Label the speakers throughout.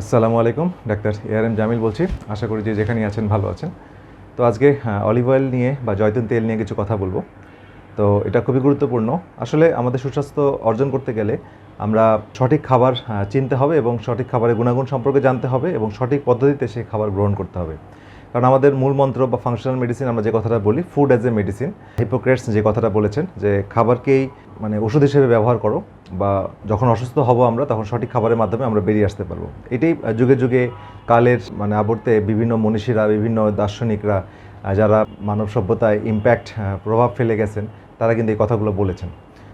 Speaker 1: আসসালামু আলাইকুম, doctor A R M Jamil বলছি। আশা করি যে যেখানেই আছেন ভালো আছেন। তো আজকে অলিভ অয়েল নিয়ে বা জয়তুন তেল নিয়ে কিছু কথা বলব। তো এটা খুবই গুরুত্বপূর্ণ। আসলে আমাদের সুস্বাস্থ্য অর্জন করতে গেলে আমরা সঠিক খাবার চিনতে হবে এবং সঠিক খাবারের গুণাগুণ সম্পর্কে জানতে হবে এবং সঠিক পদ্ধতিতে সেই খাবার গ্রহণ করতে হবে। কারণ আমাদের মূল মন্ত্র বা ফাংশনাল মেডিসিন আমরা যে কথাটা বলি food as a medicine Hippocrates যে কথাটা বলেছেন যে, খাবারকেই মানে ওষুধ হিসেবে ব্যবহার করো বা যখন অসুস্থ হব আমরা, তখন সঠিক খাবারের মাধ্যমে আমরা বেরিয়ে আসতে পারব। এটাই যুগে যুগে কালের মানে আবর্তে বিভিন্ন মনীষীরা, বিভিন্ন দার্শনিকরা যারা মানব সভ্যতায় ইম্প্যাক্ট প্রভাব ফেলে গেছেন, তারা কিন্তু এই কথাগুলো বলেছেন।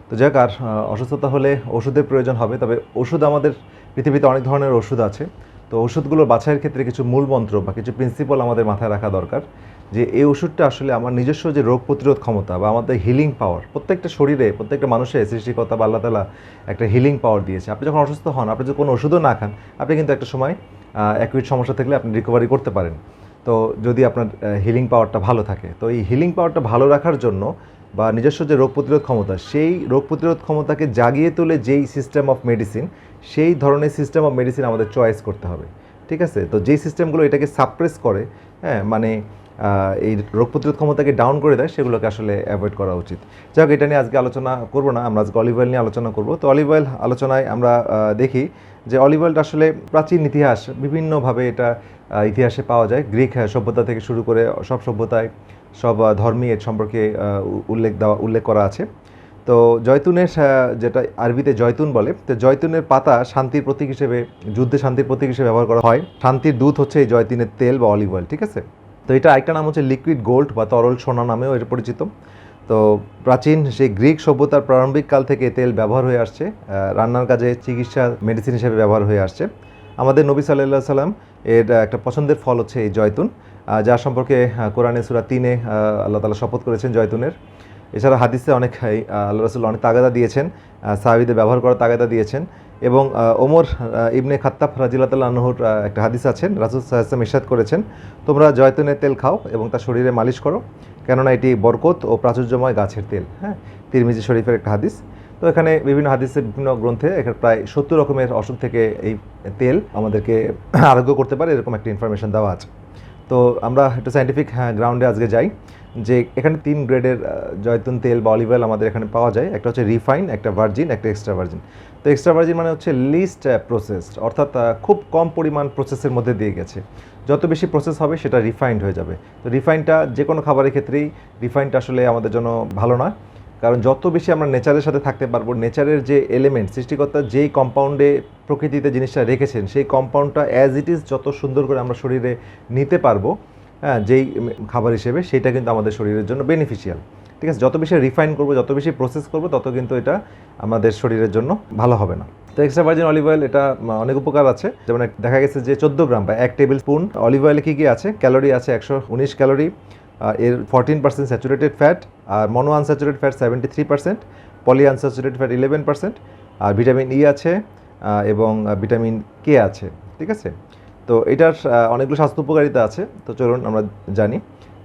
Speaker 1: তো যাক আর অসুস্থতা হলে ওষুধের প্রয়োজন হবে, তবে ওষুধ আমাদের পৃথিবীতে অনেক ধরনের ওষুধ আছে। তো ওষুধগুলোর বাছাইয়ের ক্ষেত্রে কিছু মূল মন্ত্র বা কিছু প্রিন্সিপাল আমাদের মাথায় রাখা দরকার। যে এই ওষুধটা আসলে আমার নিজস্ব যে রোগ প্রতিরোধ ক্ষমতা বা আমাদের হিলিং পাওয়ার প্রত্যেকটা শরীরে, প্রত্যেকটা মানুষের সৃষ্টিকর্তা বা আল্লাহ তালা একটা হিলিং পাওয়ার দিয়েছে। আপনি যখন অসুস্থ হন, আপনি যদি কোনো ওষুধও না খান, আপনি কিন্তু একটা সময় অ্যাকুইট সমস্যা থাকলে আপনি রিকভারি করতে পারেন। তো যদি আপনার হিলিং পাওয়ারটা ভালো থাকে, তো এই হিলিং পাওয়ারটা ভালো রাখার জন্য বা নিজস্ব যে রোগ প্রতিরোধ ক্ষমতা, সেই রোগ প্রতিরোধ ক্ষমতাকে জাগিয়ে তোলে যেই সিস্টেম অফ মেডিসিন সেই ধরনের সিস্টেম অফ মেডিসিন আমাদের চয়েস করতে হবে। ঠিক আছে? তো যেই সিস্টেমগুলো এটাকে সাপ্রেস করে হ্যাঁ মানে এই রোগ প্রতিরোধ ক্ষমতাকে ডাউন করে দেয় সেগুলোকে আসলে অ্যাভয়েড করা উচিত। যাই হোক এটা নিয়ে আজকে আলোচনা করব না আমরা আজকে অলিভ অয়েল নিয়ে আলোচনা করব। তো অলিভ অয়েল আলোচনায় আমরা দেখি যে অলিভ অয়েলটা আসলে প্রাচীন ইতিহাস বিভিন্নভাবে এটা ইতিহাসে পাওয়া যায়। গ্রিক সভ্যতা থেকে শুরু করে সব সভ্যতায় সব আহ, ধর্মই এর সম্পর্কে উল্লেখ দেওয়া উল্লেখ করা আছে। তো জয়তুনের যেটা আরবিতে জয়তুন বলে তো জয়তুনের পাতা শান্তির প্রতীক হিসেবে যুদ্ধে শান্তির প্রতীক হিসেবে ব্যবহার করা হয়। শান্তির দূত হচ্ছে এই জয়তুনের তেল বা অলিভ অয়েল ঠিক আছে? তো এটা আরেকটা নাম হচ্ছে লিকুইড গোল্ড বা তরল সোনা নামেও এর পরিচিত। তো প্রাচীন সেই গ্রিক সভ্যতার প্রারম্ভিক কাল থেকে তেল ব্যবহার হয়ে আসছে রান্নার কাজে চিকিৎসা মেডিসিন হিসেবে ব্যবহার হয়ে আসছে। আমাদের নবী সাল্লাহ সাল্লাম এর একটা পছন্দের ফল হচ্ছে এই জয়তুন যা সম্পর্কে কোরআনে সুরা তিনে আল্লাহ তালা শপথ করেছেন জয়তুনের। এছাড়া হাদিসে অনেক আল্লাহ রসুল অনেক তাগাদা দিয়েছেন সাহাবিদের ব্যবহার করার তাগাদা দিয়েছেন এবং ওমর ইবনে খাত্তাব রাজিল্লাহ আনহুর একটা হাদিস আছেন, রাসুল সাহায্যাম ইরশাদ করেছেন, তোমরা জয়তুনের তেল খাও এবং তার শরীরে মালিশ করো, কেননা এটি বরকত ও প্রাচুর্যময় গাছের তেল হ্যাঁ? তিরমিজি শরীফের একটা হাদিস। তো এখানে বিভিন্ন হাদিসের বিভিন্ন গ্রন্থে এখানে প্রায় সত্তর রকমের অসুখ থেকে এই তেল আমাদেরকে আরোগ্য করতে পারে, এরকম একটা ইনফরমেশন দেওয়া আছে। তো আমরা একটু সাইন্টিফিক গ্রাউন্ডে আজকে যাই। যে এখানে তিন গ্রেডের জয়তুন তেল বা অলিভ অয়েল আমাদের এখানে পাওয়া যায়। একটা হচ্ছে রিফাইন একটা ভার্জিন একটা এক্সট্রা ভার্জিন তো এক্সট্রা ভার্জিন মানে হচ্ছে লিস্ট প্রসেসড অর্থাৎ খুব কম পরিমাণ প্রসেসের মধ্যে দিয়ে গেছে। যত বেশি প্রসেস হবে সেটা রিফাইন্ড হয়ে যাবে। তো রিফাইনটা যে কোনো খাবারের ক্ষেত্রেই রিফাইনটা আসলে আমাদের জন্য ভালো নয়। কারণ যত বেশি আমরা নেচারের সাথে থাকতে পারব নেচারের যে এলিমেন্ট সৃষ্টিকর্তা যেই কম্পাউন্ডে প্রকৃতিতে জিনিসটা রেখেছেন, সেই কম্পাউন্ডটা অ্যাজ ইট ইজ যত সুন্দর করে আমরা শরীরে নিতে পারব হ্যাঁ যেই খাবার হিসেবে সেটা কিন্তু আমাদের শরীরের জন্য বেনিফিশিয়াল ঠিক আছে, যত বেশি রিফাইন করব, যত বেশি প্রসেস করব, তত কিন্তু এটা আমাদের শরীরের জন্য ভালো হবে না। তো এক্সট্রা ভার্জিন অলিভ অয়েল এটা অনেক উপকার আছে। যেমন দেখা গেছে যে চোদ্দ গ্রাম বা এক টেবিল স্পুন অলিভ অয়েলে কী কী আছে? ক্যালোরি আছে একশো উনিশ ক্যালোরি এর ফোরটিন পার্সেন্ট স্যাচুরেটেড ফ্যাট আর mono unsaturated fat seventy three percent poly unsaturated fat eleven percent আর ভিটামিন ই আছে এবং ভিটামিন কে আছে। ঠিক আছে? তো এটার অনেকগুলো স্বাস্থ্য উপকারিতা আছে, তো চলুন আমরা জানি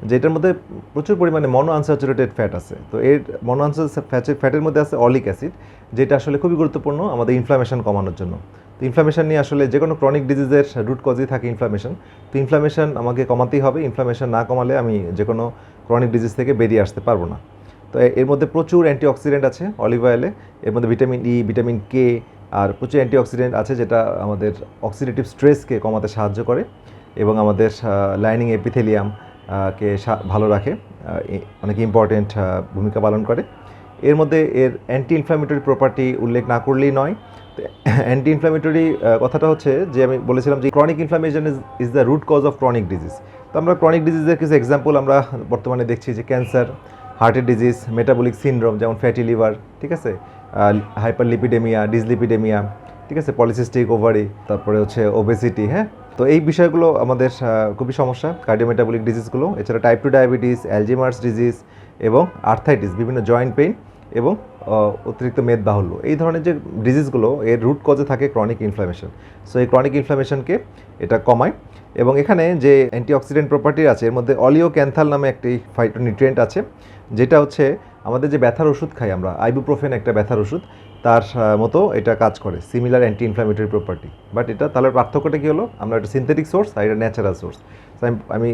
Speaker 1: যে এটার মধ্যে প্রচুর পরিমাণে মনো আনস্যাচুরেটেড ফ্যাট আছে। তো এর মনো আনস্যাচুরেটেড ফ্যাটের মধ্যে আছে অলিক অ্যাসিড, যেটা আসলে খুবই গুরুত্বপূর্ণ আমাদের ইনফ্লামেশন কমানোর জন্য। তো ইনফ্লামেশন নিয়ে আসলে যে কোনো ক্রনিক ডিজিজের রুট কজই থাকে ইনফ্লামেশন তো ইনফ্লামেশন আমাকে কমাতেই হবে ইনফ্লামেশন না কমালে আমি যে কোনো ক্রনিক ডিজিজ থেকে বেরিয়ে আসতে পারব না। তো এর মধ্যে প্রচুর অ্যান্টিঅক্সিডেন্ট আছে অলিভ অয়েলে এর মধ্যে ভিটামিন ই ভিটামিন কে আর প্রচুর অ্যান্টিঅক্সিডেন্ট আছে যেটা আমাদের অক্সিডেটিভ স্ট্রেসকে কমাতে সাহায্য করে এবং আমাদের লাইনিং এপিথেলিয়াম কে ভালো রাখে অনেক ইম্পর্টেন্ট ভূমিকা পালন করে। এর মধ্যে এর অ্যান্টি ইনফ্ল্যামেটরি প্রপার্টি উল্লেখ না করলেই নয়। অ্যান্টি ইনফ্ল্যামেটরি কথাটা হচ্ছে যে আমি বলেছিলাম যে chronic inflammation is is the root cause of chronic disease তো আমরা ক্রনিক ডিজিজের কিছু এক্সাম্পল আমরা বর্তমানে দেখছি যে ক্যান্সার হার্টের ডিজিজ মেটাবলিক সিনড্রোম যেমন ফ্যাটি লিভার ঠিক আছে? হাইপারলিপিডেমিয়া ডিসলিপিডেমিয়া ঠিক আছে পলিসিস্টিক ওভারি তারপরে হচ্ছে ওবেসিটি হ্যাঁ? তো এই বিষয়গুলো আমাদের খুবই সমস্যা কার্ডিওমেটাবলিক ডিজিজগুলো এছাড়া type two diabetes Alzheimer's disease এবং আর্থাইটিস বিভিন্ন জয়েন্ট পেইন এবং অতিরিক্ত মেদ বাহুল্য। এই ধরনের যে ডিজিজগুলো এর রুট কজে থাকে ক্রনিক ইনফ্লামেশন সো এই ক্রনিক ইনফ্লামেশনকে এটা কমায় এবং এখানে যে অ্যান্টিঅক্সিডেন্ট প্রপার্টি আছে, এর মধ্যে অলিও ক্যান্থাল নামে একটি ফাইটোনিউট্রিয়েন্ট আছে, যেটা হচ্ছে আমাদের যে ব্যথার ওষুধ খাই আমরা আইবুপ্রোফেন একটা ব্যথার ওষুধ, তার মতো এটা কাজ করে similar anti inflammatory property but এটা তাহলে পার্থক্যটা কী হলো? আমরা একটা সিনথেটিক সোর্স আর এটা ন্যাচারাল সোর্স আমি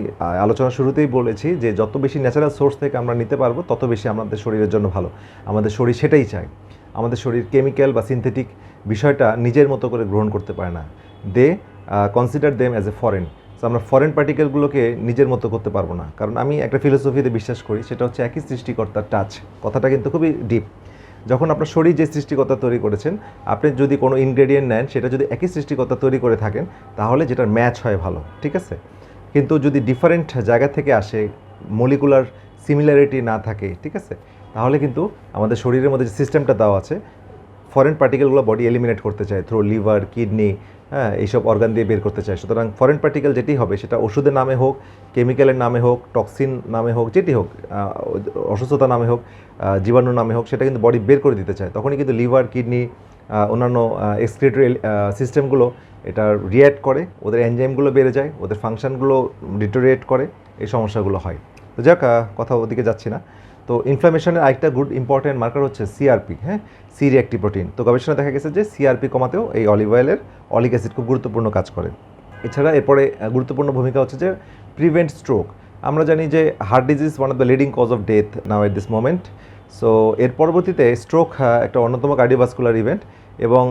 Speaker 1: আলোচনা শুরুতেই বলেছি যে যত বেশি ন্যাচারাল সোর্স থেকে আমরা নিতে পারব, তত বেশি আমাদের শরীরের জন্য ভালো। আমাদের শরীর সেটাই চায়। আমাদের শরীর কেমিক্যাল বা সিনথেটিক বিষয়টা নিজের মতো করে গ্রহণ করতে পারে না। They consider them as a foreign so আমরা ফরেন পার্টিকেলগুলোকে নিজের মতো করতে পারব না। কারণ আমি একটা ফিলোসফিতে বিশ্বাস করি, সেটা হচ্ছে একই সৃষ্টিকর্তার টাচ কথাটা কিন্তু খুবই ডিপ যখন আপনার শরীর যে সৃষ্টিকর্তা তৈরি করেছেন, আপনি যদি কোনো ইনগ্রেডিয়েন্ট নেন, সেটা যদি একই সৃষ্টিকর্তা তৈরি করে থাকেন, তাহলে যেটার ম্যাচ হয় ভালো, ঠিক আছে? কিন্তু যদি ডিফারেন্ট জায়গা থেকে আসে মলিকুলার সিমিলারিটি না থাকে, ঠিক আছে? তাহলে কিন্তু আমাদের শরীরের মধ্যে যে সিস্টেমটা দেওয়া আছে ফরেন পার্টিকেলগুলো বডি এলিমিনেট করতে চায় থ্রো লিভার কিডনি হ্যাঁ এইসব অর্গান দিয়ে বের করতে চায়। সুতরাং ফরেন পার্টিকেল যেটি হবে, সেটা ওষুধের নামে হোক কেমিক্যালের নামে হোক টক্সিন নামে হোক, যেটি হোক অসুস্থতা নামে হোক জীবাণুর নামে হোক, সেটা কিন্তু বডি বের করে দিতে চায়। তখনই কিন্তু লিভার কিডনি অন্যান্য এক্সক্রিটরি সিস্টেমগুলো এটা রিয়্যাক্ট করে, ওদের এনজাইমগুলো বেড়ে যায়, ওদের ফাংশনগুলো ডিটোরিয়েট করে, এই সমস্যাগুলো হয়। তো যাক কথা ওদিকে যাচ্ছি না। তো ইনফ্লামেশনের আরেকটা গুড ইম্পর্টেন্ট মার্কার হচ্ছে সিআরপি হ্যাঁ? সি রিঅ্যাক্টিভ প্রোটিন তো গবেষণা দেখা গেছে যে সিআরপি কমাতেও এই অলিভ অয়েলের অলিক অ্যাসিড খুব গুরুত্বপূর্ণ কাজ করে। এছাড়া এরপরে গুরুত্বপূর্ণ ভূমিকা হচ্ছে যে প্রিভেন্ট স্ট্রোক আমরা জানি যে heart disease one of the leading cause of death now at this moment so এর পরবর্তীতে স্ট্রোক একটা অন্যতম কার্ডিওভাস্কুলার ইভেন্ট এবং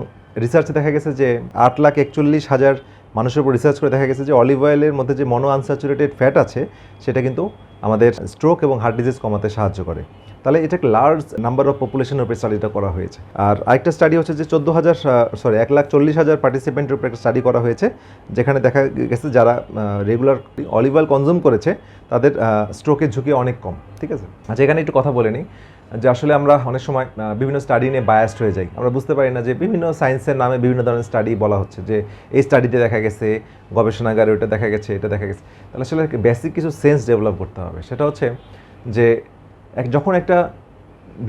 Speaker 1: রিসার্চে দেখা গেছে যে আট লাখ একচল্লিশ হাজার মানুষের উপর রিসার্চ করে দেখা গেছে যে অলিভ অয়েলের মধ্যে যে মনো আনস্যাচুরেটেড ফ্যাট আছে, সেটা কিন্তু আমাদের স্ট্রোক এবং হার্ট ডিজিজ কমাতে সাহায্য করে। তাহলে এটা লার্জ নাম্বার অফ পপুলেশনের উপরে স্টাডিটা করা হয়েছে। আর আরেকটা স্টাডি হচ্ছে যে চোদ্দ হাজার সরি এক লাখ চল্লিশ হাজার পার্টিসিপেন্টের উপরে একটা স্টাডি করা হয়েছে, যেখানে দেখা গেছে যারা রেগুলার অলিভ অয়েল কনজিউম করেছে, তাদের স্ট্রোকের ঝুঁকি অনেক কম, ঠিক আছে? আচ্ছা এখানে একটু কথা বলে নিই। যে আসলে আমরা অনেক সময় বিভিন্ন স্টাডি নিয়ে বায়াসড হয়ে যাই। আমরা বুঝতে পারি না যে বিভিন্ন সায়েন্সের নামে বিভিন্ন ধরনের স্টাডি বলা হচ্ছে। যে এই স্টাডিতে দেখা গেছে, গবেষণাগারে ওটা দেখা গেছে, এটা দেখা গেছে। তাহলে আসলে বেসিক কিছু সেন্স ডেভেলপ করতে হবে। সেটা হচ্ছে যে এক, যখন একটা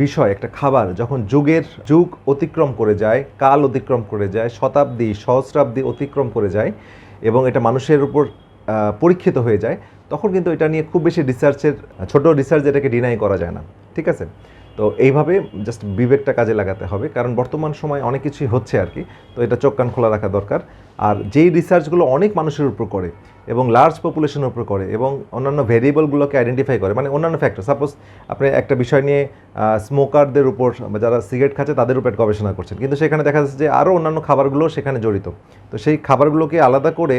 Speaker 1: বিষয়, একটা খাবার যখন যুগের যুগ অতিক্রম করে যায়, কাল অতিক্রম করে যায়, শতাব্দী, সহস্রাব্দী অতিক্রম করে যায় এবং এটা মানুষের উপর পরীক্ষিত হয়ে যায়, তখন কিন্তু এটা নিয়ে খুব বেশি রিসার্চের ছোট রিসার্চ এটাকে ডিনাই করা যায় না। ঠিক আছে? তো এইভাবে জাস্ট বিবেকটা কাজে লাগাতে হবে, কারণ বর্তমান সময় অনেক কিছুই হচ্ছে আর কি, তো এটা চোখ কান খোলা রাখা দরকার। আর যেই রিসার্চগুলো অনেক মানুষের উপর করে এবং লার্জ পপুলেশনের উপর করে এবং অন্যান্য ভেরিয়েবলগুলোকে আইডেন্টিফাই করে মানে অন্যান্য ফ্যাক্টর সাপোজ আপনি একটা বিষয় নিয়ে স্মোকারদের উপর যারা সিগারেট খাচ্ছে তাদের উপর গবেষণা করছেন, কিন্তু সেখানে দেখা যাচ্ছে যে আরও অন্যান্য খাবারগুলো সেখানে জড়িত। তো সেই খাবারগুলোকে আলাদা করে,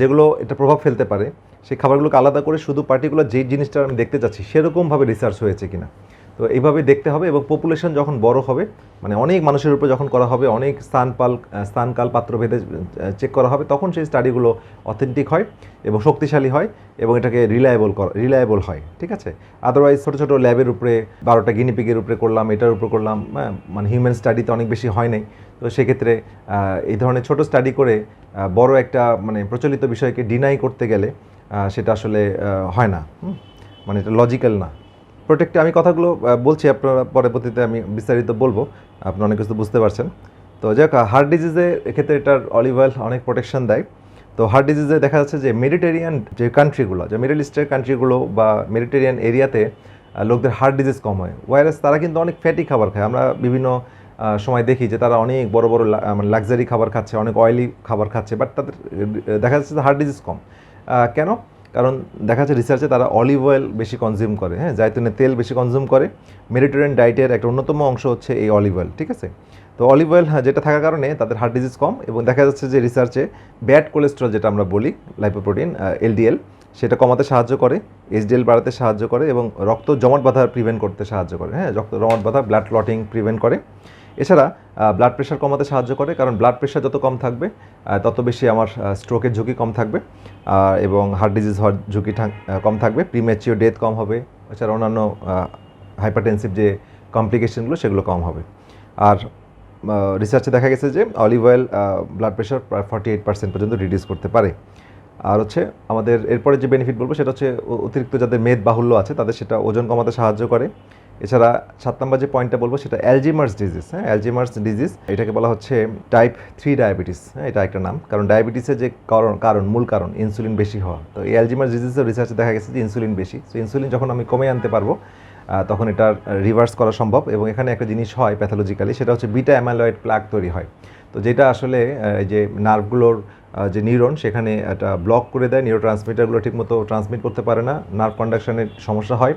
Speaker 1: যেগুলো এটা প্রভাব ফেলতে পারে, সেই খাবারগুলোকে আলাদা করে শুধু পার্টিকুলার যেই জিনিসটা আমি দেখতে চাচ্ছি সেরকমভাবে রিসার্চ হয়েছে কিনা। তো এইভাবে দেখতে হবে এবং পপুলেশন যখন বড় হবে মানে অনেক মানুষের উপর যখন করা হবে অনেক স্থানপাল স্থানকাল পাত্রভেদে চেক করা হবে তখন সেই স্টাডিগুলো অথেন্টিক হয় এবং শক্তিশালী হয় এবং এটাকে রিলায়েবল রিলায়েবল হয় ঠিক আছে? আদারওয়াইজ ছোটো ছোটো ল্যাবের উপরে বারোটা গিনিপিকের উপরে করলাম এটার উপরে করলাম হ্যাঁ, মানে হিউম্যান স্টাডিতে অনেক বেশি হয় নাই। তো সেক্ষেত্রে এই ধরনের ছোট স্টাডি করে বড় একটা মানে প্রচলিত বিষয়কে ডিনাই করতে গেলে সেটা আসলে হয় না মানে এটা লজিক্যাল না। প্রোটেক্টে আমি কথাগুলো বলছি, আপনারা পরবর্তীতে আমি বিস্তারিত বলব। আপনারা অনেক কিছু বুঝতে পারছেন। তো যাক হার্ট ডিজিজে এক্ষেত্রে এটার অলিভ অয়েল অনেক প্রোটেকশন দেয়। তো হার্ট ডিজিজে দেখা যাচ্ছে যে মেডিটেরিয়ান যে কান্ট্রিগুলো যে মিডল ইস্টের কান্ট্রিগুলো বা মেডিটেরিয়ান এরিয়াতে লোকদের হার্ট ডিজিজ কম হয়। ওয়াইরাস তারা কিন্তু অনেক ফ্যাটি খাবার খায়। আমরা বিভিন্ন সময় দেখি যে তারা অনেক বড় বড় মানে লাক্সারি খাবার খাচ্ছে, অনেক অয়েলি খাবার খাচ্ছে বাট তাদের দেখা যাচ্ছে যে হার্ট ডিজিজ কম। কেন? কারণ দেখা যাচ্ছে রিসার্চে তারা অলিভ অয়েল বেশি কনজিউম করে। হ্যাঁ জায়তুনের তেল বেশি কনজিউম করে। মেডিটেরিয়ান ডায়েটের একটা অন্যতম অংশ হচ্ছে এই অলিভ অয়েল ঠিক আছে? তো অলিভ অয়েল হ্যাঁ, যেটা থাকার কারণে তাদের হার্ট ডিজিজ কম এবং দেখা যাচ্ছে যে রিসার্চে ব্যাড কোলেস্ট্রল যেটা আমরা বলি লাইপোপ্রোটিন এলডিএল সেটা কমাতে সাহায্য করে এইচডিএল বাড়াতে সাহায্য করে এবং রক্ত জমাট বাঁধা প্রিভেন্ট করতে সাহায্য করে হ্যাঁ? রক্ত জমাট বাঁধা ব্লাড ক্লটিং প্রিভেন্ট করে। এছাড়া ব্লাড প্রেশার কমাতে সাহায্য করে কারণ ব্লাড প্রেশার যত কম থাকবে তত বেশি আমার স্ট্রোকের ঝুঁকি কম থাকবে এবং হার্ট ডিজিজ হওয়ার ঝুঁকি কম থাকবে প্রিম্যাচিওর ডেথ কম হবে, এছাড়া অন্যান্য হাইপারটেনসিভ যে কমপ্লিকেশনগুলো সেগুলো কম হবে। আর রিসার্চে দেখা গেছে যে অলিভ অয়েল ব্লাড প্রেশার প্রায় ফর্টি এইট পার্সেন্ট পর্যন্ত রিডিউস করতে পারে। আর হচ্ছে আমাদের এরপরে যে বেনিফিট বলব সেটা হচ্ছে অতিরিক্ত যাদের মেদ বাহুল্য আছে, তাদের সেটা ওজন কমাতে সাহায্য করে। এছাড়া সাত নম্বর যে পয়েন্টটা বলব সেটা অ্যালজিমার্স ডিজিজ হ্যাঁ? অ্যালজিমার্স ডিজিজ এটাকে বলা হচ্ছে টাইপ থ্রি ডায়াবেটিস হ্যাঁ? এটা একটা নাম। কারণ ডায়াবেটিসের যে কারণ কারণ, মূল কারণ ইনসুলিন বেশি হওয়া। তো এই অ্যালজিমার্স ডিজিজের রিসার্চে দেখা গেছে যে ইনসুলিন বেশি। সো ইনসুলিন যখন আমি কমে আনতে পারব তখন এটা রিভার্স করা সম্ভব এবং এখানে একটা জিনিস হয় প্যাথোলজিক্যালি সেটা হচ্ছে বিটা অ্যামালয়েড প্লাক তৈরি হয়। তো যেটা আসলে যে নার্ভগুলোর যে নিউরন সেখানে একটা ব্লক করে দেয় নিউরো ট্রান্সমিটারগুলো ঠিকমতো ট্রান্সমিট করতে পারে না নার্ভ কন্ডাকশনের সমস্যা হয়।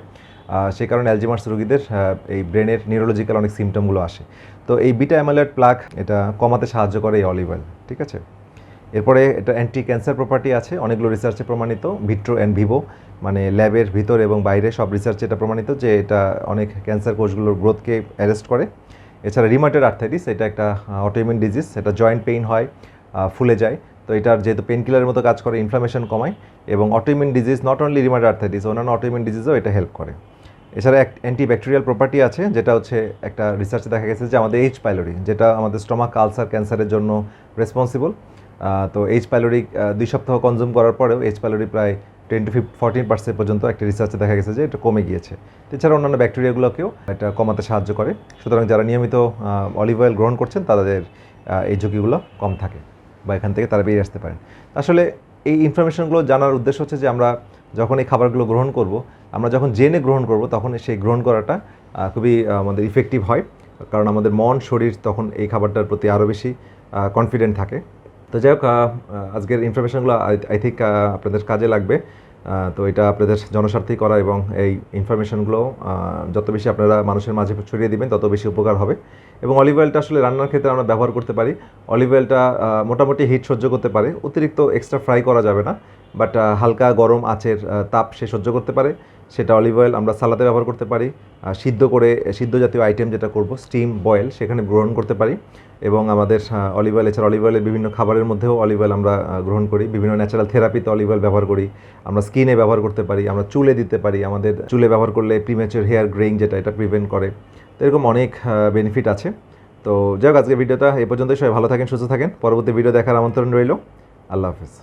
Speaker 1: সেই কারণে অ্যালজিমার্স রোগীদের এই ব্রেনের নিউরোলজিক্যাল অনেক সিমটমগুলো আসে। তো এই বিটা অ্যামালয়েড প্লাক এটা কমাতে সাহায্য করে এই অলিভ অয়েল ঠিক আছে? এরপরে এটা অ্যান্টি ক্যান্সার প্রপার্টি আছে, অনেকগুলো রিসার্চে প্রমাণিত ভিট্রো অ্যান্ড ভিভো মানে ল্যাবের ভিতর এবং বাইরে সব রিসার্চে এটা প্রমাণিত যে এটা অনেক ক্যান্সার কোষগুলোর গ্রোথকে অ্যারেস্ট করে। এছাড়া রিমাটেড আর্থাইটিস এটা একটা অটোইমিউন ডিজিজ এটা জয়েন্ট পেইন হয় ফুলে যায়। তো এটার যেহেতু পেন কিলারের মতো কাজ করে ইনফ্লামেশন কমায় এবং autoimmune disease not only rheumatoid arthritis অন্যান্য অটোইমিউন ডিজিজও এটা হেল্প করে। এছাড়া এক অ্যান্টিব্যাকটেরিয়াল প্রপার্টি আছে, যেটা হচ্ছে একটা রিসার্চে দেখা গেছে যে আমাদের এইচ পাইলোরি যেটা আমাদের স্টমাক আলসার ক্যান্সারের জন্য রেসপন্সিবল তো এইচ পাইলোরি দুই সপ্তাহ কনজিউম করার পরেও এইচ পাইলোরি প্রায় টেন টু ফিফ ফোরটিন পার্সেন্ট পর্যন্ত একটা রিসার্চে দেখা গেছে যে এটা কমে গিয়েছে। এছাড়া অন্যান্য ব্যাকটেরিয়াগুলোকেও এটা কমাতে সাহায্য করে। সুতরাং যারা নিয়মিত অলিভ অয়েল গ্রহণ করছেন, তাদের এই ঝুঁকিগুলো কম থাকে বা এখান থেকে তারা বেরিয়ে আসতে পারেন। আসলে এই ইনফরমেশনগুলো জানার উদ্দেশ্য হচ্ছে যে আমরা যখন এই খাবারগুলো গ্রহণ করব, আমরা যখন জেনে গ্রহণ করব, তখন সেই গ্রহণ করাটা খুবই আমাদের ইফেক্টিভ হয়। কারণ আমাদের মন, শরীর তখন এই খাবারটার প্রতি আরও বেশি কনফিডেন্ট থাকে। তো যাই হোক আজকের ইনফরমেশনগুলো আই থিঙ্ক আপনাদের কাজে লাগবে। তো এটা আপনাদের জনস্বার্থেই করা এবং এই ইনফরমেশনগুলো যত বেশি আপনারা মানুষের মাঝে ছড়িয়ে দিবেন, তত বেশি উপকার হবে। এবং অলিভ অয়েলটা আসলে রান্নার ক্ষেত্রে আমরা ব্যবহার করতে পারি। অলিভ অয়েলটা মোটামুটি হিট সহ্য করতে পারে। অতিরিক্ত এক্সট্রা ফ্রাই করা যাবে না। বাট হালকা গরম আঁচের তাপ সে সহ্য করতে পারে। সেটা অলিভ অয়েল, আমরা সালাতে ব্যবহার করতে পারি সিদ্ধ করে সিদ্ধ জাতীয় আইটেম যেটা করব স্টিম বয়েল সেখানে গ্রহণ করতে পারি। এবং আমাদের অলিভ অয়েল এছাড়া অলিভ অয়েলের বিভিন্ন খাবারের মধ্যেও অলিভ অয়েল আমরা গ্রহণ করি। বিভিন্ন ন্যাচারাল থেরাপিতে অলিভ অয়েল ব্যবহার করি। আমরা স্কিনে ব্যবহার করতে পারি, আমরা চুলে দিতে পারি। আমাদের চুলে ব্যবহার করলে প্রিমেচার হেয়ার গ্রেইং যেটা, এটা প্রিভেন্ট করে। তো এরকম অনেক বেনিফিট আছে। তো যাই হোক আজকে ভিডিওটা এই পর্যন্তই। সবাই ভালো থাকেন, সুস্থ থাকেন। পরবর্তী ভিডিও দেখার আমন্ত্রণ রইল। আল্লাহ হাফিজ।